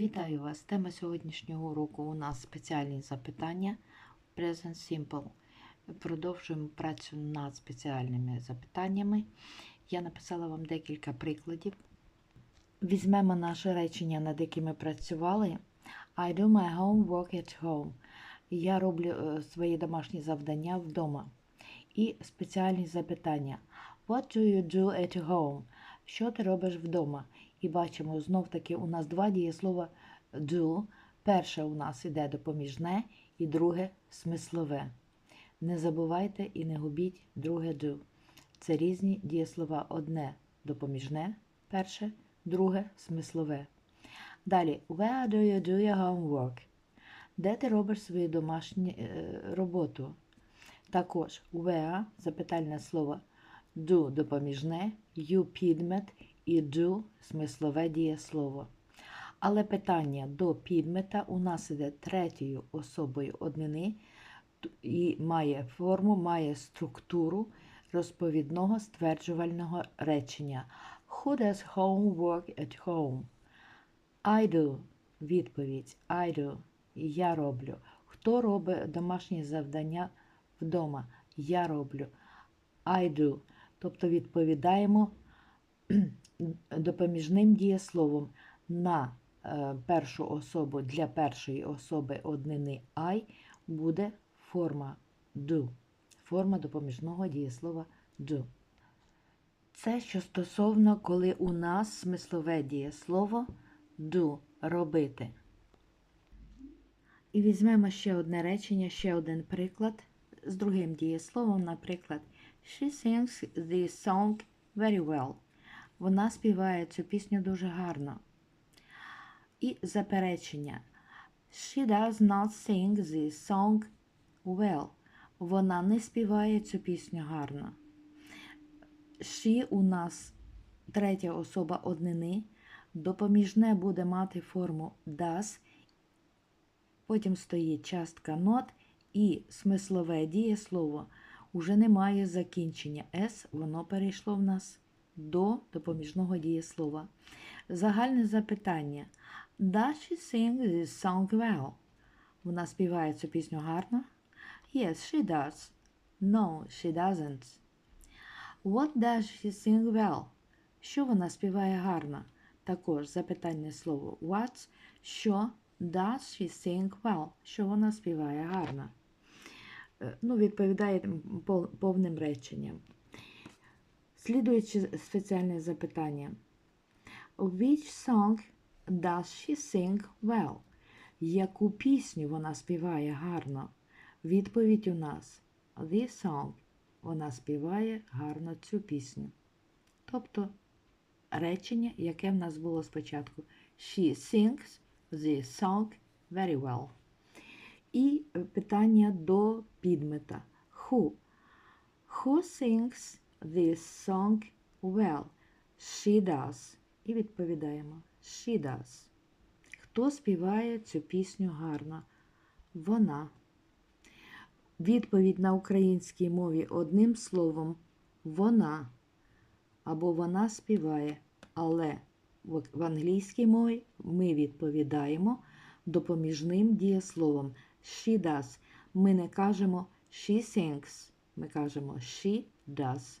Вітаю вас! Тема сьогоднішнього уроку у нас спеціальні запитання Present Simple. Продовжуємо працю над спеціальними запитаннями. Я написала вам декілька прикладів. Візьмемо наше речення, над яким ми працювали. I do my homework at home. Я роблю е, свої домашні завдання вдома. І спеціальні запитання. What do you do at home? Що ти робиш вдома? І бачимо, знов таки у нас два дієслова do. Перше у нас іде допоміжне, і друге смислове. Не забувайте і не губіть друге do. Це різні дієслова. Одне допоміжне, перше, друге смислове. Далі, where do you do your homework? Де ти робиш свою домашню е, роботу? Також where запитальне слово do допоміжне, you підмет і do смислове дієслово. Але питання до підмета у нас іде третьою особою однини і має форму, має структуру розповідного стверджувального речення. Who does homework at home? I do. Відповідь I do. Я роблю. Хто робить домашні завдання вдома? Я роблю. I do. Тобто відповідаємо допоміжним дієсловом на е, першу особу для першої особи однини I буде форма do. Форма допоміжного дієслова do. Це що стосовно, коли у нас смислове дієслово do робити. І візьмемо ще одне речення, ще один приклад з другим дієсловом, наприклад, She sings this song very well. Вона співає цю пісню дуже гарно. І заперечення. She does not sing this song well. Вона не співає цю пісню гарно. She у нас третя особа однини. Допоміжне буде мати форму does. Потім стоїть частка not і смислове дієслово уже немає закінчення S, воно перейшло в нас до допоміжного дієслова. Загальне запитання. Does she sing this song well? Вона співає цю пісню гарно? Yes, she does. No, she doesn't. What does she sing well? Що вона співає гарно? Також запитальне слово what, що does she sing well? Що вона співає гарно? Ну, відповідає повним реченням. Слідуючи спеціальне запитання. Which song does she sing well? Яку пісню вона співає гарно? Відповідь у нас This song. Вона співає гарно цю пісню. Тобто речення, яке в нас було спочатку. She sings this song very well. І питання до підмета. Who? Who sings this song well? She does. І відповідаємо. She does. Хто співає цю пісню гарно? Вона. Відповідь на українській мові одним словом вона. Або вона співає. Але в англійській мові ми відповідаємо допоміжним дієсловом. She does. Ми не кажемо she sings. Ми кажемо she does.